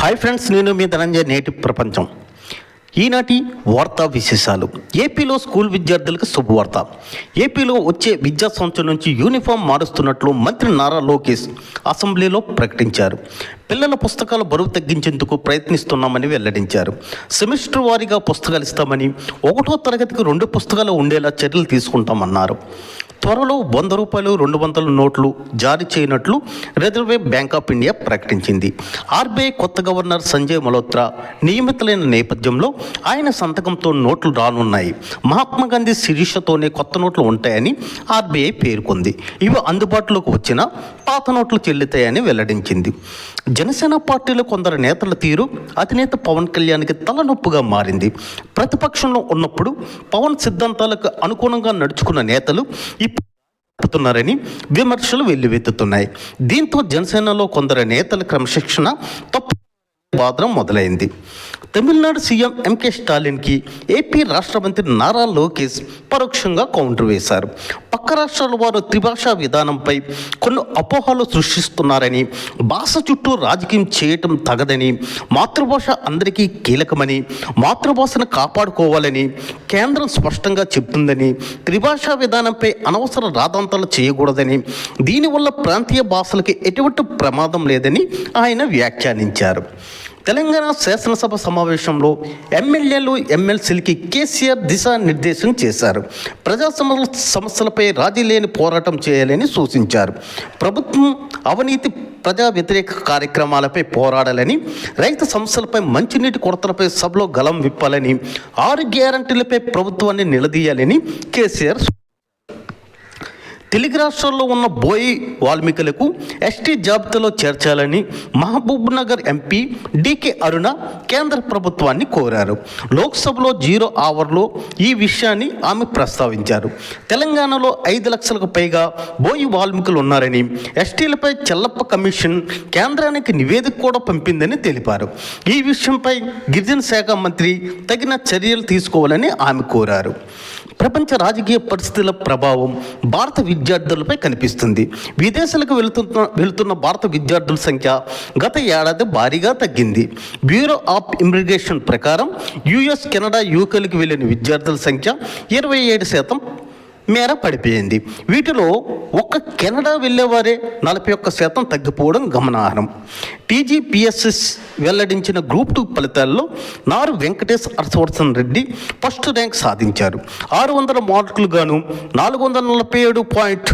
Hi friends నేను మీ ధనంజయ నేటి ప్రపంచం. ఈనాటి వార్తా విశేషాలు. ఏపీలో స్కూల్ విద్యార్థులకు శుభవార్త. ఏపీలో వచ్చే విద్యా సంవత్సరం నుంచి యూనిఫామ్ మారుస్తున్నట్లు మంత్రి నారా లోకేష్ అసెంబ్లీలో ప్రకటించారు. పిల్లల పుస్తకాల బరువు తగ్గించేందుకు ప్రయత్నిస్తున్నామని వెల్లడించారు. సెమిస్టర్ వారీగా పుస్తకాలు ఇస్తామని ఒకటో తరగతికి రెండు పుస్తకాలు ఉండేలా చర్యలు తీసుకుంటామన్నారు. త్వరలో వంద రూపాయలు రెండు వందల నోట్లు జారీ చేయనట్లు రిజర్వ్ బ్యాంక్ ఆఫ్ ఇండియా ప్రకటించింది. ఆర్బీఐ కొత్త గవర్నర్ సంజయ్ మల్హోత్రా నియమితులైన నేపథ్యంలో ఆయన సంతకంతో నోట్లు రానున్నాయి. మహాత్మా గాంధీ శిరీషతోనే కొత్త నోట్లు ఉంటాయని ఆర్బీఐ పేర్కొంది. ఇవి అందుబాటులోకి వచ్చిన పాత నోట్లు చెల్లుతాయని వెల్లడించింది. జనసేన పార్టీలో కొందరు నేతల తీరు అధినేత పవన్ కళ్యాణ్కి తలనొప్పుగా మారింది. ప్రతిపక్షంలో ఉన్నప్పుడు పవన్ సిద్ధాంతాలకు అనుగుణంగా నడుచుకున్న నేతలు చెబుతున్నారని విమర్శలు వెల్లువెత్తుతున్నాయి. దీంతో జనసేనలో కొందరు నేతల క్రమశిక్షణ తప్పు వాదనం మొదలైంది. తమిళనాడు సీఎం ఎంకే స్టాలిన్కి ఏపీ రాష్ట్ర మంత్రి నారా లోకేష్ పరోక్షంగా కౌంటర్ వేశారు. పక్క రాష్ట్రాల వారు త్రిభాషా విధానంపై కొన్ని అపోహలు సృష్టిస్తున్నారని భాష చుట్టూ రాజకీయం చేయటం తగదని మాతృభాష అందరికీ కీలకమని మాతృభాషను కాపాడుకోవాలని కేంద్రం స్పష్టంగా చెప్తుందని త్రిభాషా విధానంపై అనవసర రాదాంతాలు చేయకూడదని దీనివల్ల ప్రాంతీయ భాషలకు ఎటువంటి ప్రమాదం లేదని ఆయన వ్యాఖ్యానించారు. తెలంగాణ శాసనసభ సమావేశంలో ఎమ్మెల్యేలు ఎమ్మెల్సీలకి కేసీఆర్ దిశానిర్దేశం చేశారు. ప్రజా సమస్యలపై రాజీ లేని పోరాటం చేయాలని సూచించారు. ప్రభుత్వం అవినీతి ప్రజా వ్యతిరేక కార్యక్రమాలపై పోరాడాలని రైతు సమస్యలపై మంచినీటి కొరతలపై సభలో గలం విప్పాలని ఆరు గ్యారంటీలపై ప్రభుత్వాన్ని నిలదీయాలని కేసీఆర్ తెలుగు రాష్ట్రాల్లో ఉన్న బోయి వాల్మీకులకు ఎస్టీ జాబితాలో చేర్చాలని Mahabubnagar MP D K Aruna కేంద్ర ప్రభుత్వాన్ని కోరారు. లోక్సభలో జీరో అవర్లో ఈ విషయాన్ని ఆమె ప్రస్తావించారు. తెలంగాణలో ఐదు లక్షలకు పైగా బోయి వాల్మీకులు ఉన్నారని ఎస్టీలపై చెల్లప్ప కమిషన్ కేంద్రానికి నివేదిక కూడా పంపిందని తెలిపారు. ఈ విషయంపై గిరిజన శాఖ మంత్రి తగిన చర్యలు తీసుకోవాలని ఆమె కోరారు. ప్రపంచ రాజకీయ పరిస్థితుల ప్రభావం భారత విద్యార్థులపై కనిపిస్తుంది. విదేశాలకు వెళుతున్న వెళుతున్న భారత విద్యార్థుల సంఖ్య గత ఏడాది భారీగా తగ్గింది. బ్యూరో ఆఫ్ ఇమిగ్రేషన్ ప్రకారం యుఎస్ కెనడా యూకేలకు వెళ్ళిన విద్యార్థుల సంఖ్య ఇరవై ఏడు శాతం మేర పడిపోయింది. వీటిలో ఒక్క కెనడా వెళ్ళేవారే నలభై ఒక్క శాతం తగ్గిపోవడం గమనార్హం. టీజీపీఎస్ఎస్ వెల్లడించిన గ్రూప్ టూ ఫలితాల్లో నారు వెంకటేష్ హర్షవర్ధన్ రెడ్డి ఫస్ట్ ర్యాంక్ సాధించారు. ఆరు వందల మార్కులు గాను నాలుగు వందల నలభై ఏడు పాయింట్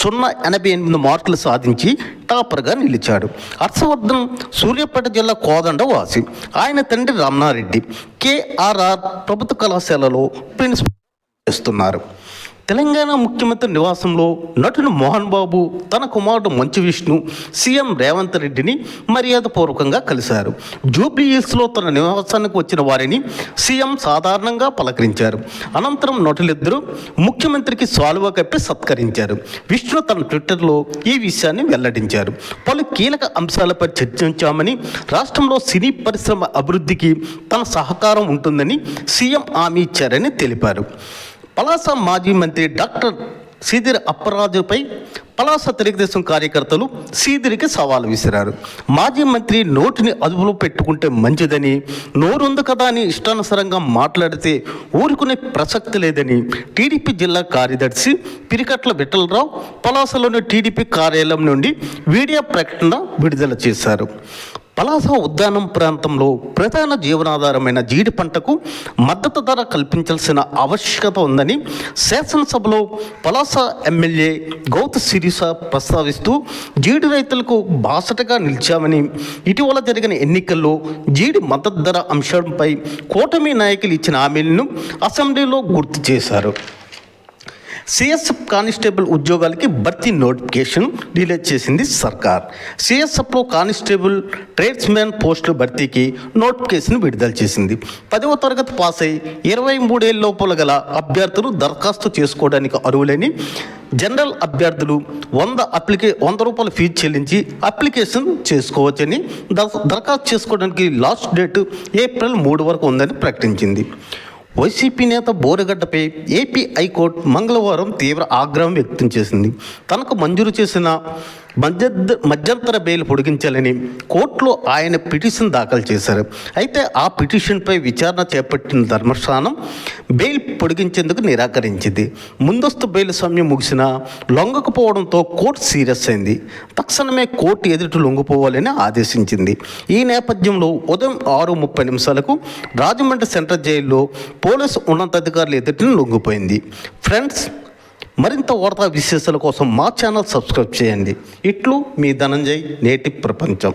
సున్నా ఎనభై ఎనిమిది మార్కులు సాధించి టాపర్గా నిలిచాడు. హర్షవర్ధన్ సూర్యాపేట జిల్లా కోదండ వాసి. ఆయన తండ్రి రమణారెడ్డి కేఆర్ఆర్ ప్రభుత్వ కళాశాలలో ప్రిన్సిపల్ చేస్తున్నారు. తెలంగాణ ముఖ్యమంత్రి నివాసంలో నటుడు మోహన్ బాబు తన కుమారుడు మంచు విష్ణు సీఎం రేవంత్ రెడ్డిని మర్యాదపూర్వకంగా కలిశారు. జూబ్లీహిల్స్లో తన నివాసానికి వచ్చిన వారిని సీఎం సాధారణంగా పలకరించారు. అనంతరం నటులిద్దరూ ముఖ్యమంత్రికి సాలువా కప్పి సత్కరించారు. విష్ణు తన ట్విట్టర్లో ఈ విషయాన్ని వెల్లడించారు. పలు కీలక అంశాలపై చర్చించామని రాష్ట్రంలో సినీ పరిశ్రమ అభివృద్ధికి తన సహకారం ఉంటుందని సీఎం హామీ ఇచ్చారని తెలిపారు. పలాస మాజీ మంత్రి డాక్టర్ సీదిరి అప్పరాజుపై పలాస తెలుగుదేశం కార్యకర్తలు సీదిరికి సవాలు విసిరారు. మాజీ మంత్రి నోటిని అదుపులో పెట్టుకుంటే మంచిదని నోరుంది కదా అని ఇష్టానుసారంగా మాట్లాడితే ఊరుకునే ప్రసక్తి లేదని టీడీపీ జిల్లా కార్యదర్శి పిరికట్ల విఠలరావు పలాసలోని టీడీపీ కార్యాలయం నుండి వీడియో ప్రకటన విడుదల చేశారు. పలాస ఉద్యానం ప్రాంతంలో ప్రధాన జీవనాధారమైన జీడి పంటకు మద్దతు ధర కల్పించాల్సిన ఆవశ్యకత ఉందని శాసనసభలో పలాస ఎమ్మెల్యే గౌత సిరిస ప్రస్తావిస్తూ జీడి రైతులకు బాసటగా నిలిచామని ఇటీవల జరిగిన ఎన్నికల్లో జీడి మద్దతు ధర అంశంపై కూటమి నాయకులు ఇచ్చిన హామీలను అసెంబ్లీలో గుర్తు చేశారు. సిఎస్ఎఫ్ కానిస్టేబుల్ ఉద్యోగాలకి భర్తీ నోటిఫికేషన్ రిలీజ్ చేసింది సర్కార్. సిఎస్ఎఫ్లో కానిస్టేబుల్ ట్రేడ్స్మెన్ పోస్టుల భర్తీకి నోటిఫికేషన్ విడుదల చేసింది. పదవ తరగతి పాస్ అయి ఇరవై మూడేళ్ళ లోపల గల అభ్యర్థులు దరఖాస్తు చేసుకోవడానికి అర్హులని జనరల్ అభ్యర్థులు వంద అప్లికే వంద రూపాయల ఫీజు చెల్లించి అప్లికేషన్ చేసుకోవచ్చని దర- దరఖాస్తు చేసుకోవడానికి లాస్ట్ డేట్ ఏప్రిల్ మూడు వరకు ఉందని ప్రకటించింది. వైసీపీ నేత బోరగడ్డపై ఏపీ హైకోర్టు మంగళవారం తీవ్ర ఆగ్రహం వ్యక్తం చేసింది. తనకు మంజూరు చేసిన మధ్య మధ్యంతర బెయిల్ పొడిగించాలని కోర్టులో ఆయన పిటిషన్ దాఖలు చేశారు. అయితే ఆ పిటిషన్పై విచారణ చేపట్టిన ధర్మస్థానం బెయిల్ పొడిగించేందుకు నిరాకరించింది. ముందస్తు బెయిల్ సమయం ముగిసినా లొంగకపోవడంతో కోర్టు సీరియస్ అయింది. తక్షణమే కోర్టు ఎదుటి లొంగిపోవాలని ఆదేశించింది. ఈ నేపథ్యంలో ఉదయం ఆరు ముప్పై నిమిషాలకు రాజమండ్రి సెంట్రల్ జైల్లో పోలీసు ఉన్నతాధికారులు ఎదుటిని లొంగిపోయింది. ఫ్రెండ్స్ మరింత వార్తా విశేషాల కోసం మా ఛానల్ సబ్స్క్రైబ్ చేయండి. ఇట్లు మీ ధనంజయ్ నేటి ప్రపంచం.